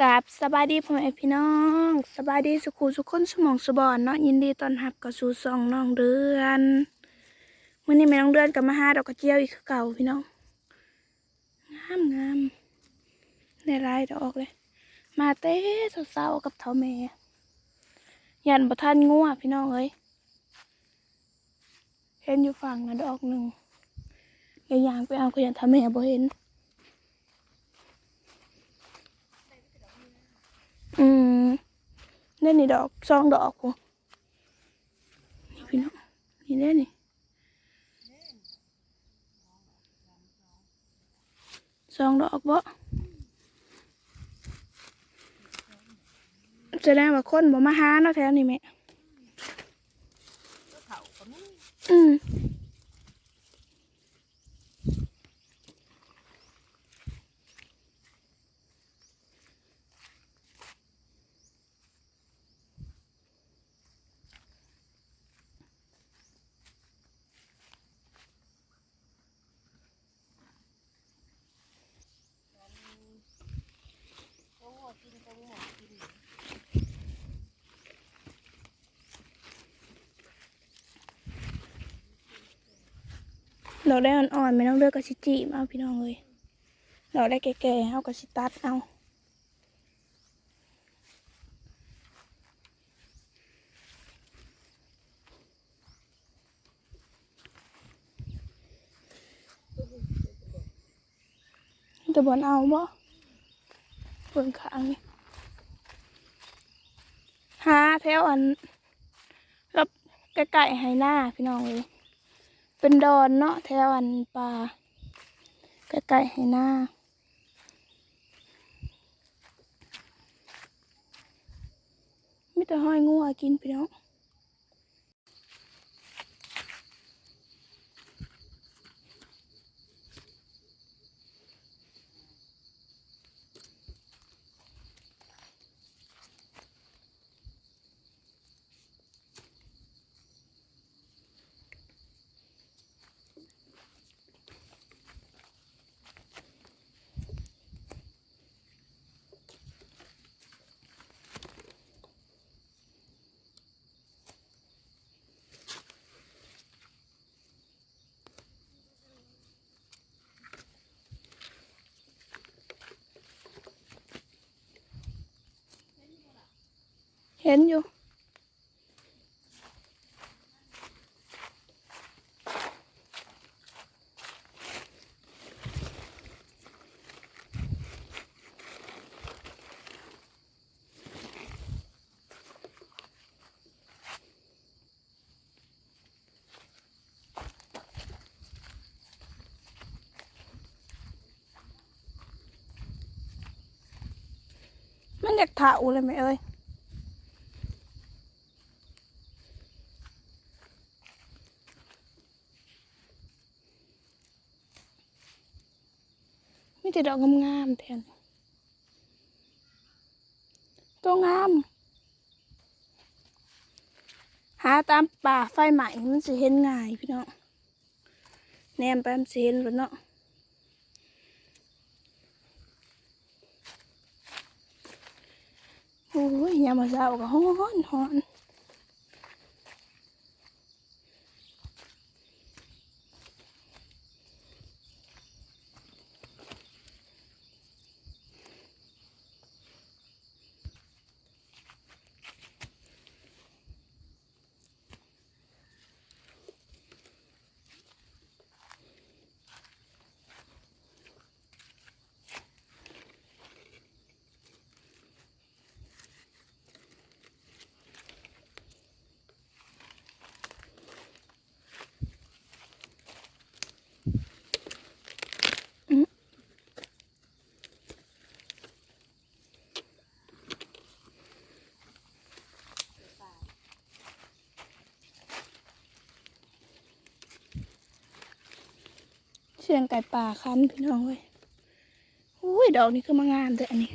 กับสบายดีพ่อแม่พี่น้องสบายดีสุขุสุขคนสมองสบอนเนาะยินดีต้อนรับกับสู่ซองน้องเดือนเมื้อนี้แม่น้องเดือนกับมาหาดอกกระเจียวอีกคือเก่าพี่น้องงามงามได้ลายดอกเลย มาเต้สาวๆกับเท่าแม่ยันบ่ทันงัวพี่น้องเอ้ยเห็นอยู่ฝั่งนะดอกหนึ่งยวยางไปเอาก็ยันเท่าแม่บ่เห็น อืม เล่นนี่ดอกซองดอกกูนี่พี่น้องนี่เล่นนี่ซองดอกบ่แสดงว่าคนบ่มาหาเนาะแถวนี้แม่อืม ดอกได้อ่อนๆไม่ต้องเลือกกระชิจิมาเอาพี่น้องเลยดอกได้แก่ๆเอากระชิตัดเอาจะบอนเอาบ่เบิ่งขางนี่หาแถวอันรับใกล้ๆให้หน้าพี่น้องเลย เป็นดอนเนาะแถวอันป่าใกล้ๆให้หน้ามีแต่ห้อยงูกินไปเนาะ ห็นอยู่ มันอยากถ่าอูเลยไหมเอ้ย แต่ดอกงามๆแทนตัวงาม หาตามป่าไฟใหม่มันสิเห็นง่ายพี่น้องแนมไปมันสิเห็นรถเนาะโอ้ยยามมาเช้าก็ฮ้อนฮ้อน เชียงไก่ป่าคันพี่น้องเว้ยอุ้ยดอกนี้คือมางามแต่อันนี้ เ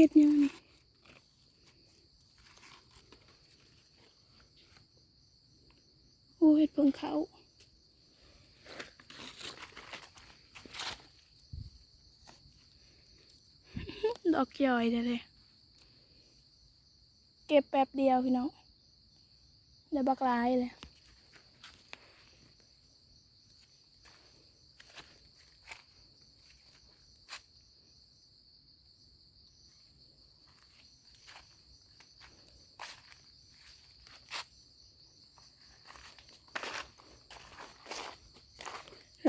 ฮ็ดยังนี่โอ้เฮ็ดเพิ่งเขาดอกย่อยเลยเลยเก็บแป๊บเดียวพี่น้องเดี๋ยวบักลายเลย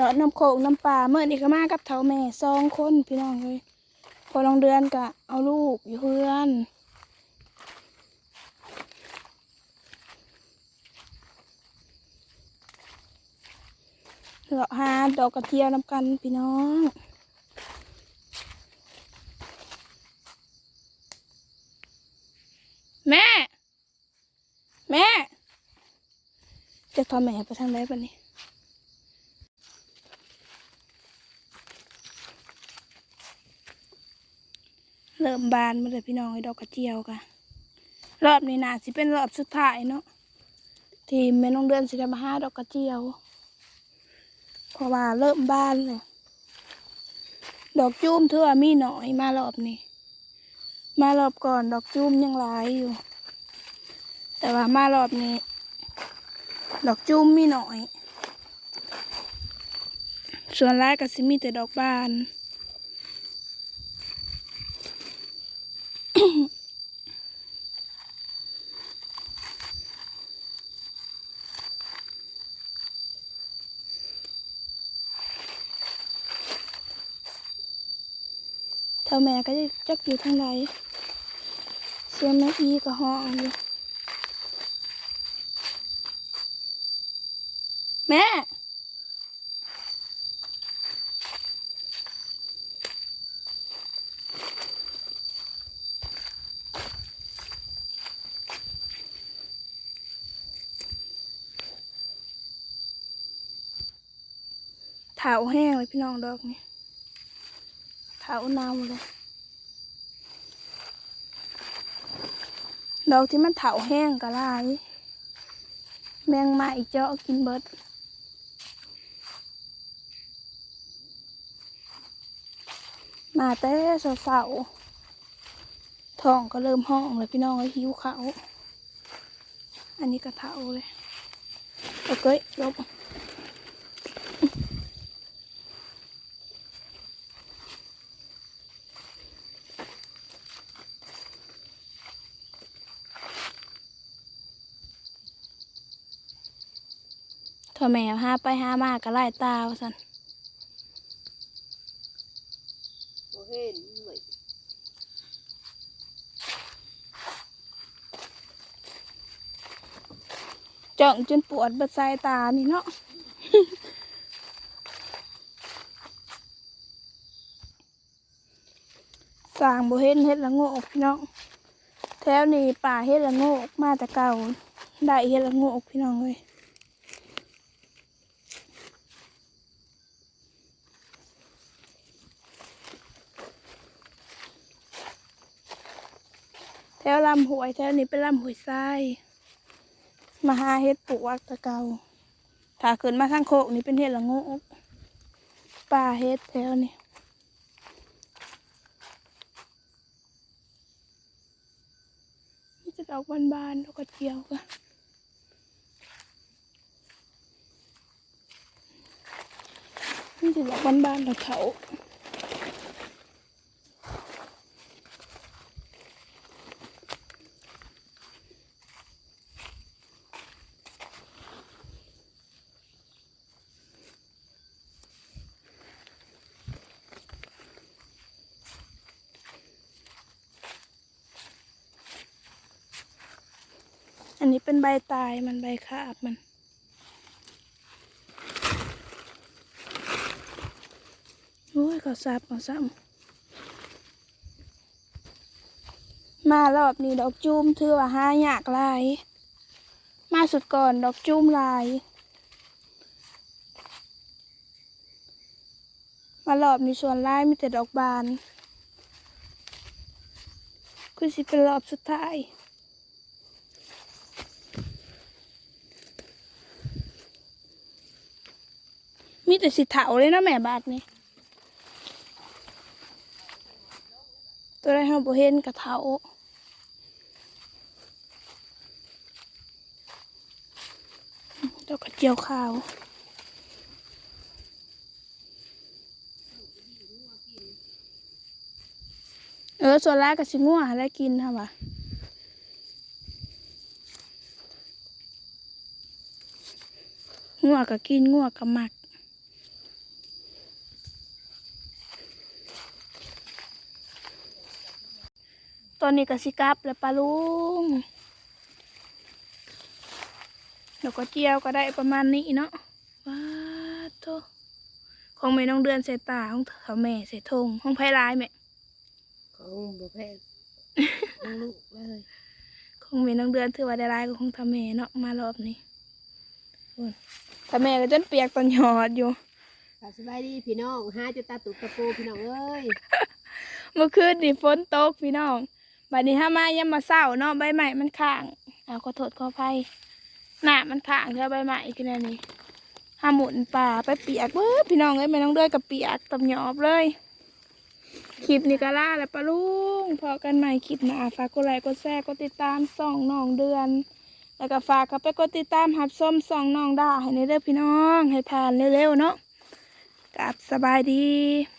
เลาะน้ำโขงน้ำปลาเมื่อนี้ก็มากับเฒ่าแม่สองคนพี่น้องเลยพอลองเดือนกะเอาลูกอยู่เพื่อนเลาะหาดอกกระเทียมน้ำกันพี่น้องแม่ แม่ จะทอแม่ไปทางไหนปะนี่ มบานมาเลยพี่น้องไอ้ดอกกระเจียวกะรอบนี้นาสิเป็นรอบสุดท้ายเนาะที่แม่น้องเดือนสิได้มาหาดอกกระเจียวเพราะว่าเริ่มบานเลยดอกจูมเธอมีหน่อยมารอบนี้ มารอบก่อนดอกจูมยังหลายอยู่ แต่ว่ามารอบนี้ ดอกจูมมีหน่อย ส่วนร้ายก็สิมีแต่ดอกบาน เท่าแม่ก็จะจักอยู่ทางใดเสียงแม่อีก็ห้องอยู่แม่ เถาแห้งเลยพี่น้องดอกนี่เถาเน่าเลย ดอกที่มันเถาแห้งก็ลาย แมงมาอีกเจาะกินเบิดมาแต่เสาๆท้องก็เริ่มห้องเลยพี่น้องเลยหิวเขาวอันนี้ก็เถาเลย โอเคลบ ถ้าแมวห้าไปห้ามาก็ไล่ตาวสันบ่เห็นเว้ยจ้องจนปวดเบิดสายตานี่เนาะ สร้างบ่เห็นเฮ็ดละโงกพี่น้อง แถวนี้ป่าเฮ็ดละโงกมาแต่เก่าได้เฮ็ดละโงกพี่น้องเลย วลำหวยแถวนี้เป็นลำหวยทรายมาหาเฮ็ดปลูกวักตะเกาถ้าขึ้นมาทางโคกนี่เป็นเฮ็ดละงกป่าเฮ็ดแถวนี้นี่จะดอกบานๆดอกกระเจียวกะนี่จะดอกบานๆดอกเขา นนี้เป็นใบตายมันใบขาบมัน โอ้ยเขาซับเขาซ้ำมารอบนี้ดอกจูมถือว่าหายากหลาย มาสุดก่อนดอกจูมลายมารอบนี้ส่วนลายมีแต่ดอกบาน คือสิเป็นรอบสุดท้าย มีแต่สิเถาเลยนะแม่บาทนี่ตัวได้ห้าบ่เห็นกระเถาแล้วก็เจียวข้าวเออส่วนแรกก็สิงัวหาแล้วกินค่ะวะงัวก็กินงัวก็มัก อนนี้ก็สิกลับแล้วปลาลุงเดี๋ยวก็เจียวก็ได้ประมาณนี้เนาะว้าโตของแม่น้องเดือนเสตาของเถาแม่เสทงห้องไผ่ลายแม่ของบุพเพของลูกเลยของแม่น้องเดือนถือว่าได้ลายกว่าของเถาแม่เนาะมารอบนี้พุ่นเถาแม่ก็จนเปียกตอนหยอดอยู่สสบายดีพี่น้องหาจุดตาตุกตะปูพี่น้องเอ้ยเมื่อคืนนี่ฝนตกพี่น้อง บัดนี้ถ้ามายังมาเศร้าเนาะใบใหม่มันข้างเอาขอโทษขออภัยหน้ามันข้างเธอใบใหม่พี่นานี่ห้าหมุนป่าไปเปียกเบ้อพี่น้องเอ้ยแม่น้องเดือนกับเปียกตับหยอบเลยคลิปนี้ก็ล่าแล้วปะลุงพอกันใหม่คลิปหน้าฝากกดไลค์กดแชร์กดติดตามส่องน้องเดือน แล้วก็ฝากเขาไปกดติดตามหับส้มส่องน้องด่าให้ในเด้อพี่น้องให้ผ่านเร็วๆเนาะกับสบายดีสบายดี